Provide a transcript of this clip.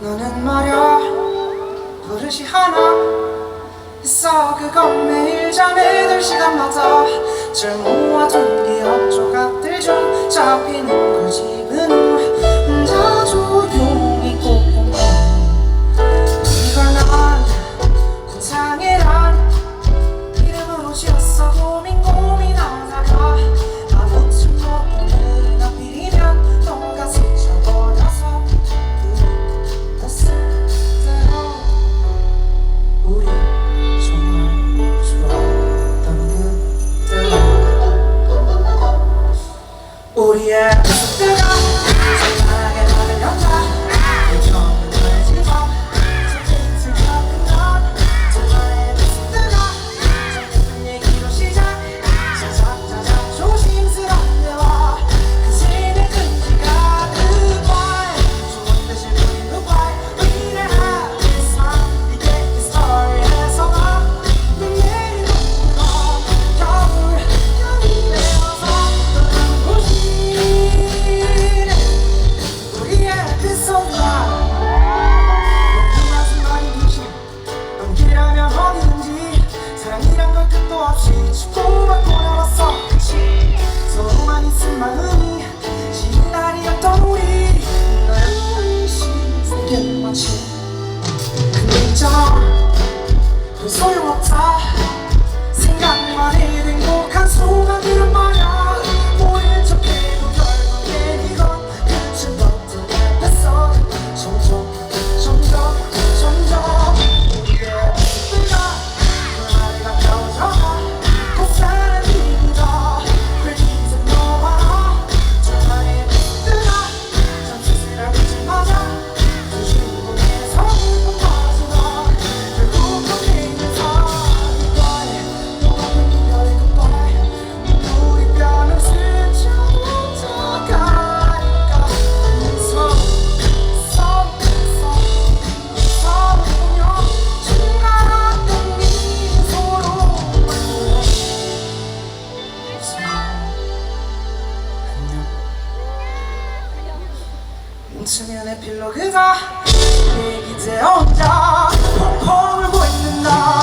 너는 말야 버릇이 하나 있어. 그건 매일 잠에 들 시간마다 줄 모아둔 네 기억 조각들 중 잡히는 사랑이란 걸 끝도 없이 수도만 돌아왔어. 서로만 있은 마음이 지는 날이었던 우리. 나의 신세계를 마치 근데 있잖아 그 소용없다. 수면의 필로그가 내 기제 혼자 펑펑 울고 있는 나